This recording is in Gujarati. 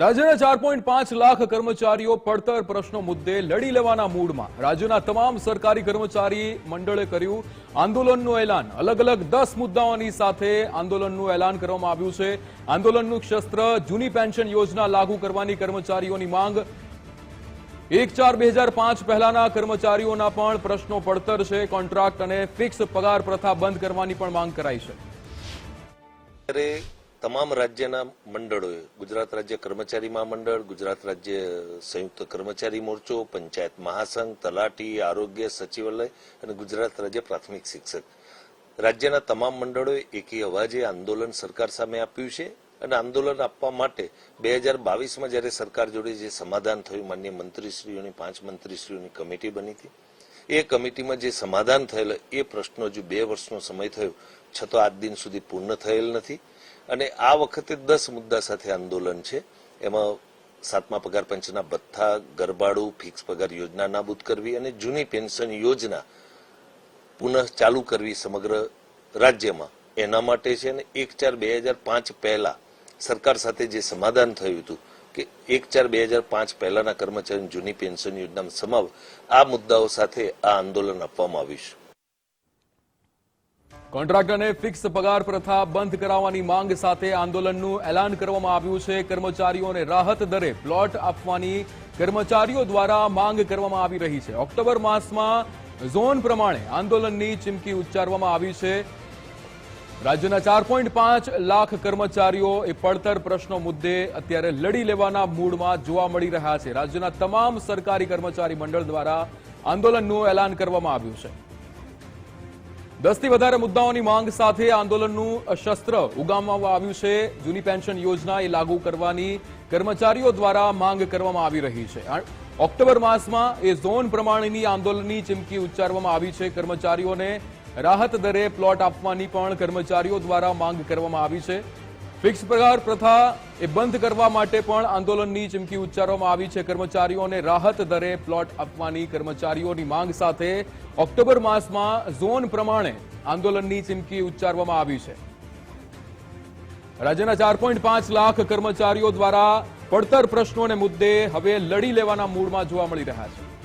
રાજ્યના ચાર પોઈન્ટ પાંચ લાખ કર્મચારીઓ પડતર પ્રશ્નો મુદ્દે લડી લેવાના મૂડમાં. રાજ્યના તમામ સરકારી કર્મચારી મંડળે કર્યું આંદોલનનું એલાન. અલગ અલગ દસ મુદ્દાઓની સાથે આંદોલનનું એલાન કરવામાં આવ્યું છે. આંદોલનનું શસ્ત્ર, જૂની પેન્શન યોજના લાગુ કરવાની કર્મચારીઓની માંગ. એક ચાર બે હજાર પાંચ પહેલાના કર્મચારીઓના પણ પ્રશ્નો પડતર છે. કોન્ટ્રાક્ટ અને ફિક્સ પગાર પ્રથા બંધ કરવાની પણ માંગ કરાઈ છે. તમામ રાજ્યના મંડળોએ, ગુજરાત રાજ્ય કર્મચારી મહામંડળ, ગુજરાત રાજ્ય સંયુક્ત કર્મચારી મોરચો, પંચાયત મહાસંઘ, તલાટી, આરોગ્ય સચિવાલય અને ગુજરાત રાજ્ય પ્રાથમિક શિક્ષક. રાજ્યના તમામ મંડળોએ એકી અવાજે આંદોલન સરકાર સામે આપ્યું છે અને આંદોલન આપવા માટે બે હજાર બાવીસમાં જ્યારે સરકાર જોડે જે સમાધાન થયું, માન્ય મંત્રીશ્રીઓની, પાંચ મંત્રીશ્રીઓની કમિટી બની હતી. એ કમિટીમાં જે સમાધાન થયેલ, એ પ્રશ્નો હજુ બે વર્ષનો સમય થયો. છતાં આજ દિન સુધી પૂર્ણ થયેલ નથી. અને આ વખતે દસ મુદ્દા સાથે આંદોલન છે. એમાં સાતમા પગાર પંચના ભથ્થા ગરબાડું ફિક્સ પગાર યોજના નાબૂદ કરવી અને જૂની પેન્શન યોજના પુનઃ ચાલુ કરવી સમગ્ર રાજ્યમાં એના માટે છે. ને એક ચાર બે હજાર પાંચ પહેલા સરકાર સાથે જે સમાધાન થયું હતું કે એક ચાર બે હજાર પાંચ પહેલાના કર્મચારીની જૂની પેન્શન યોજનામાં સમાવ, આ મુદ્દાઓ સાથે આ આંદોલન આપવામાં આવ્યું છે. કોન્ટ્રાક્ટ અને ફિક્સ પગાર પ્રથા બંધ કરાવવાની માંગ સાથે આંદોલનનું એલાન કરવામાં આવ્યું છે. કર્મચારીઓને રાહત દરે પ્લોટ આપવાની કર્મચારીઓ દ્વારા માંગ કરવામાં આવી રહી છે. ઓક્ટોબર માસમાં ઝોન પ્રમાણે આંદોલનની ચીમકી ઉચ્ચારવામાં આવી છે. રાજ્યના ચાર પોઈન્ટ પાંચ લાખ કર્મચારીઓ એ પડતર પ્રશ્નો મુદ્દે અત્યારે લડી લેવાના મૂડમાં જોવા મળી રહ્યા છે. રાજ્યના તમામ સરકારી કર્મચારી મંડળ દ્વારા આંદોલનનું એલાન કરવામાં આવ્યું છે. દસથી વધારે મુદ્દાઓની માંગ સાથે આંદોલનનું શસ્ત્ર ઉગામવામાં આવ્યું છે. જૂની પેન્શન યોજના એ લાગુ કરવાની કર્મચારીઓ દ્વારા માંગ કરવામાં આવી રહી છે. ઓક્ટોબર માસમાં એ ઝોન પ્રમાણેની આંદોલનની ચીમકી ઉચ્ચારવામાં આવી છે. કર્મચારીઓને રાહત દરે પ્લોટ આપવાની પણ કર્મચારીઓ દ્વારા માંગ કરવામાં આવી છે. ફિક્સ પગાર પ્રથા એ બંધ કરવા માટે પણ આંદોલનની ચીમકી ઉચ્ચારવામાં આવી છે. કર્મચારીઓને રાહત દરે પ્લોટ આપવાની કર્મચારીઓની માંગ સાથે ઓક્ટોબર માસમાં ઝોન પ્રમાણે આંદોલનની ચીમકી ઉચ્ચારવામાં આવી છે. રાજ્યના ચાર પોઈન્ટ પાંચ લાખ કર્મચારીઓ દ્વારા પડતર પ્રશ્નોને મુદ્દે હવે લડી લેવાના મૂડમાં જોવા મળી રહ્યા છે.